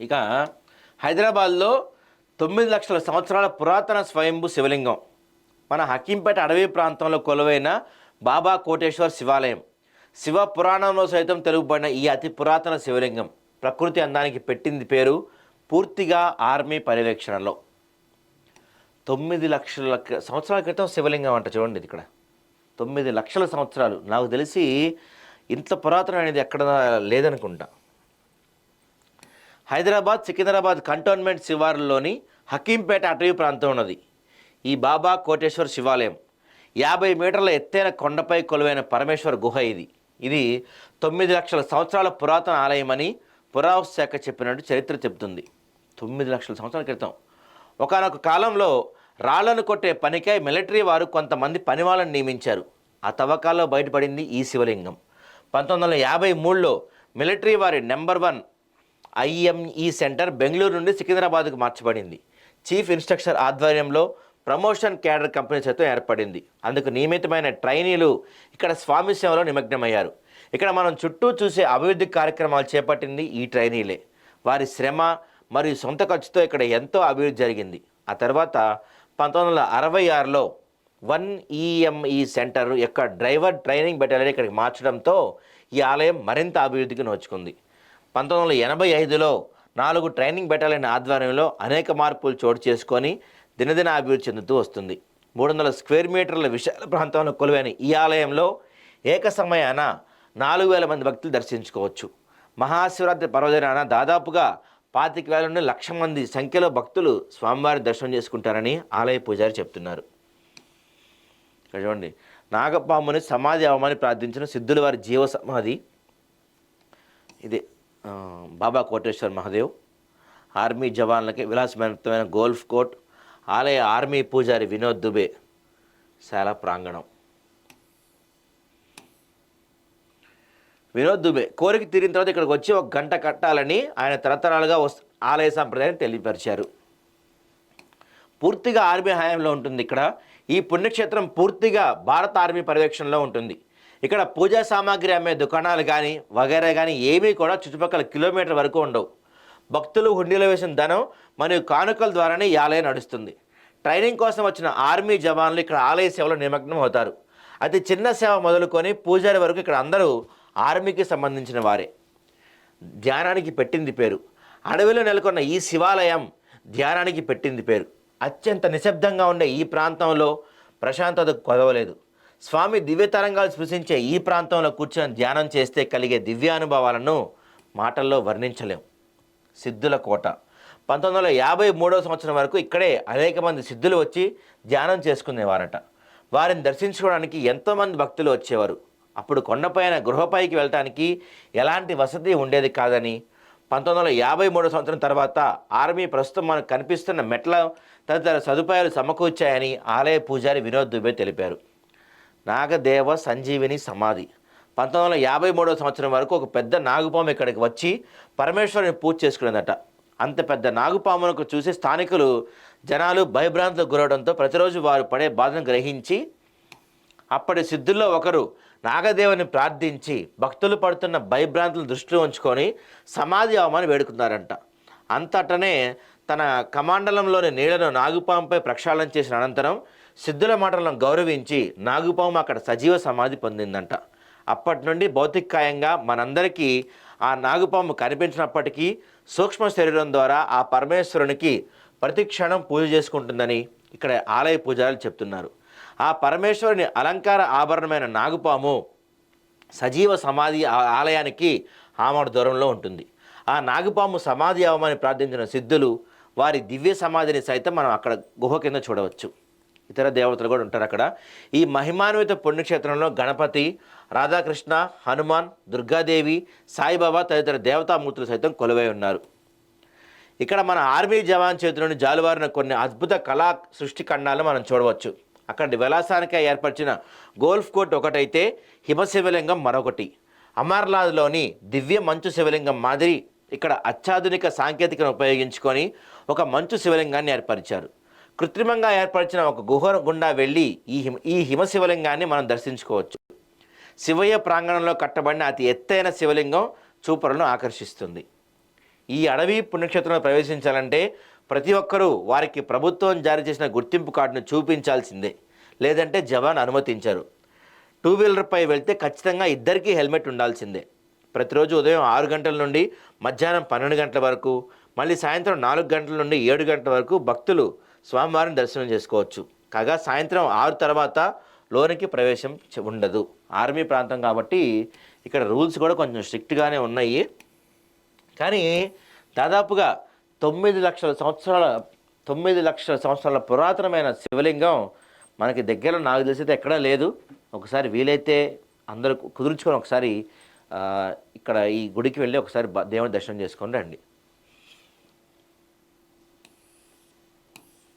ఇక హైదరాబాద్లో తొమ్మిది లక్షల సంవత్సరాల పురాతన స్వయంభు శివలింగం. మన హకీంపేట అడవి ప్రాంతంలో కొలువైన బాబా కోటేశ్వర్ శివాలయం. శివ పురాణంలో సైతం తెలుగుబడిన ఈ అతి పురాతన శివలింగం ప్రకృతి అందానికి పెట్టింది పేరు పూర్తిగా ఆర్మీ పర్యవేక్షణలో. తొమ్మిది లక్షల సంవత్సరాల క్రితం శివలింగం అంట చూడండి ఇది ఇక్కడ. తొమ్మిది లక్షల సంవత్సరాలు. నాకు తెలిసి ఇంత పురాతన అనేది ఎక్కడ లేదనుకుంటా. హైదరాబాద్ సికింద్రాబాద్ కంటోన్మెంట్ శివారులోని హకీంపేట అటవీ ప్రాంతం ఉన్నది. ఈ బాబా కోటేశ్వర్ శివాలయం. యాభై మీటర్ల ఎత్తైన కొండపై కొలువైన పరమేశ్వర గుహ ఇది. ఇది తొమ్మిది లక్షల సంవత్సరాల పురాతన ఆలయమని పురావస్తు శాఖ చెప్పినట్టు చరిత్ర చెబుతుంది. తొమ్మిది లక్షల సంవత్సరాల క్రితం. ఒకనొక కాలంలో రాళ్ళను కొట్టే పనికై మిలిటరీ వారు కొంతమంది పనివాళ్ళను నియమించారు. ఆ తవ్వకాల్లో బయటపడింది ఈ శివలింగం. పంతొమ్మిది వందల యాభై మూడులో మిలిటరీ వారి number one IME centre Bengaluru నుండి సికింద్రాబాద్కు మార్చబడింది. చీఫ్ ఇన్స్ట్రక్టర్ ఆధ్వర్యంలో ప్రమోషన్ క్యాడర్ కంపెనీ సైతం ఏర్పడింది. అందుకు నియమితమైన ట్రైనీలు ఇక్కడ స్వామి సేవలో నిమగ్నమయ్యారు. ఇక్కడ మనం చుట్టూ చూసే అభివృద్ధి కార్యక్రమాలు చేపట్టింది ఈ ట్రైనీలే. వారి శ్రమ మరియు సొంత ఖర్చుతో ఇక్కడ ఎంతో అభివృద్ధి జరిగింది. ఆ తర్వాత పంతొమ్మిది వందల అరవై ఆరులో వన్ ఈఎంఈ సెంటర్ యొక్క డ్రైవర్ ట్రైనింగ్ బెటాలియన్ ఇక్కడికి మార్చడంతో ఈ ఆలయం మరింత అభివృద్ధికి నోచుకుంది. పంతొమ్మిది వందల ఎనభై ఐదులో నాలుగు ట్రైనింగ్ బెటాలియన్ ఆధ్వర్యంలో అనేక మార్పులు చోటు చేసుకొని దినదిన అభివృద్ధి చెందుతూ వస్తుంది. మూడు వందల స్క్వేర్ మీటర్ల విశాల ప్రాంతంలో కొలువైన ఈ ఆలయంలో ఏక సమయాన నాలుగు వేల మంది భక్తులు దర్శించుకోవచ్చు. మహాశివరాత్రి పర్వదినాన దాదాపుగా పాతిక వేల నుండి లక్ష మంది సంఖ్యలో భక్తులు స్వామివారి దర్శనం చేసుకుంటారని ఆలయ పూజారి చెప్తున్నారు. చూడండి నాగపాముని సమాధి అవమని ప్రార్థించిన సిద్ధుల వారి జీవ సమాధి ఇది బాబా కోటేశ్వర్ మహాదేవ్ ఆర్మీ జవాన్లకి విలాసవంతమైన గోల్ఫ్ కోర్ట్ ఆలయ ఆర్మీ పూజారి వినోద్ దుబే శాల ప్రాంగణం. వినోద్ దుబే కోరిక తీరిన తర్వాత ఇక్కడికి వచ్చి ఒక గంట కట్టాలని ఆయన తరతరాలుగా వస్ ఆలయ సంప్రదాయాన్ని తెలియపరిచారు. పూర్తిగా ఆర్మీ హయాంలో ఉంటుంది ఇక్కడ. ఈ పుణ్యక్షేత్రం పూర్తిగా భారత ఆర్మీ పర్యవేక్షణలో ఉంటుంది. ఇక్కడ పూజా సామాగ్రి అమ్మే దుకాణాలు కానీ వగైరా కానీ ఏమీ కూడా చుట్టుపక్కల కిలోమీటర్ వరకు ఉండవు. భక్తులు హుండీలో వేసిన ధనం మరియు కానుకల ద్వారానే ఈ ఆలయం నడుస్తుంది. ట్రైనింగ్ కోసం వచ్చిన ఆర్మీ జవాన్లు ఇక్కడ ఆలయ సేవలో నిమగ్నం అవుతారు. అతి చిన్న సేవ మొదలుకొని పూజారి వరకు ఇక్కడ అందరూ ఆర్మీకి సంబంధించిన వారే. ధ్యానానికి పెట్టింది పేరు. అడవిలో నెలకొన్న ఈ శివాలయం ధ్యానానికి పెట్టింది పేరు. అత్యంత నిశ్శబ్దంగా ఉండే ఈ ప్రాంతంలో ప్రశాంతత కొదవలేదు. స్వామి దివ్య తరంగాలు స్పృశించే ఈ ప్రాంతంలో కూర్చొని ధ్యానం చేస్తే కలిగే దివ్యానుభవాలను మాటల్లో వర్ణించలేం. సిద్ధుల కోట. పంతొమ్మిది వందల యాభై మూడవ సంవత్సరం వరకు ఇక్కడే అనేక మంది సిద్ధులు వచ్చి ధ్యానం చేసుకునేవారట. వారిని దర్శించుకోవడానికి ఎంతోమంది భక్తులు వచ్చేవారు. అప్పుడు కొండపైన గృహపైకి వెళ్ళటానికి ఎలాంటి వసతి ఉండేది కాదని పంతొమ్మిది వందల యాభై మూడో సంవత్సరం తర్వాత ఆర్మీ ప్రస్తుతం మనకు కనిపిస్తున్న మెట్ల తదితర సదుపాయాలు సమకూర్చాయని ఆలయ పూజారి వినోద్ దుబే తెలిపారు. నాగదేవ సంజీవిని సమాధి. పంతొమ్మిది వందల యాభై మూడవ సంవత్సరం వరకు ఒక పెద్ద నాగుపాము ఇక్కడికి వచ్చి పరమేశ్వరుని పూజ చేసుకునేదట. అంత పెద్ద నాగుపామునకు చూసి స్థానికులు జనాలు భయభ్రాంతులకు గురవడంతో ప్రతిరోజు వారు పడే బాధను గ్రహించి అప్పటి సిద్ధుల్లో ఒకరు నాగదేవుని ప్రార్థించి భక్తులు పడుతున్న భయభ్రాంతులను దృష్టిలో ఉంచుకొని సమాధి అవమాని వేడుకున్నారంట. అంతటనే తన కమాండలంలోని నీళ్ళను నాగుపాముపై ప్రక్షాళన చేసిన అనంతరం సిద్ధుల మాటలను గౌరవించి నాగుపాము అక్కడ సజీవ సమాధి పొందిందంట. అప్పటి నుండి భౌతికాయంగా మనందరికీ ఆ నాగుపాము కనిపించినప్పటికీ సూక్ష్మ శరీరం ద్వారా ఆ పరమేశ్వరునికి ప్రతి క్షణం పూజ చేసుకుంటుందని ఇక్కడ ఆలయ పూజారులు చెప్తున్నారు. ఆ పరమేశ్వరుని అలంకార ఆభరణమైన నాగుపాము సజీవ సమాధి ఆలయానికి ఆమడ దూరంలో ఉంటుంది. ఆ నాగుపాము సమాధి అవమని ప్రార్థించిన సిద్ధులు వారి దివ్య సమాధిని సైతం మనం అక్కడ గుహ కింద చూడవచ్చు. ఇతర దేవతలు కూడా ఉంటారు అక్కడ. ఈ మహిమాన్విత పుణ్యక్షేత్రంలో గణపతి రాధాకృష్ణ హనుమాన్ దుర్గాదేవి సాయిబాబా తదితర దేవతామూర్తులు సైతం కొలువై ఉన్నారు. ఇక్కడ మన ఆర్మీ జవాన్ చేతిలోని జాలువారిన కొన్ని అద్భుత కళా సృష్టి ఖండాలను మనం చూడవచ్చు. అక్కడి విలాసానికి ఏర్పరిచిన గోల్ఫ్ కోర్ట్ ఒకటైతే హిమ శివలింగం మరొకటి. అమర్లాద్లోని దివ్య మంచు శివలింగం మాదిరి ఇక్కడ అత్యాధునిక సాంకేతికను ఉపయోగించుకొని ఒక మంచు శివలింగాన్ని ఏర్పరిచారు. కృత్రిమంగా ఏర్పరిచిన ఒక గుహ గుండా వెళ్ళి ఈ హిమ ఈ హిమ శివలింగాన్ని మనం దర్శించుకోవచ్చు. శివయ్య ప్రాంగణంలో కట్టబడిన అతి ఎత్తైన శివలింగం చూపరులను ఆకర్షిస్తుంది. ఈ అడవి పుణ్యక్షేత్రంలో ప్రవేశించాలంటే ప్రతి ఒక్కరూ వారికి ప్రభుత్వం జారీ చేసిన గుర్తింపు కార్డును చూపించాల్సిందే. లేదంటే జవాన్ అనుమతించరు. టూ వీలర్పై వెళ్తే ఖచ్చితంగా ఇద్దరికీ హెల్మెట్ ఉండాల్సిందే. ప్రతిరోజు ఉదయం ఆరు గంటల నుండి మధ్యాహ్నం పన్నెండు గంటల వరకు మళ్ళీ సాయంత్రం నాలుగు గంటల నుండి ఏడు గంటల వరకు భక్తులు స్వామివారిని దర్శనం చేసుకోవచ్చు. కాగా సాయంత్రం ఆరు తర్వాత లోనికి ప్రవేశం ఉండదు. ఆర్మీ ప్రాంతం కాబట్టి ఇక్కడ రూల్స్ కూడా కొంచెం స్ట్రిక్ట్గానే ఉన్నాయి. కానీ దాదాపుగా తొమ్మిది లక్షల సంవత్సరాల తొమ్మిది లక్షల సంవత్సరాల పురాతనమైన శివలింగం మనకి దగ్గరలో నాకు తెలిసితే ఎక్కడా లేదు. ఒకసారి వీలైతే అందరూ కుదుర్చుకొని ఒకసారి ఇక్కడ ఈ గుడికి వెళ్ళి ఒకసారి దేవుని దర్శనం చేసుకొని రండి.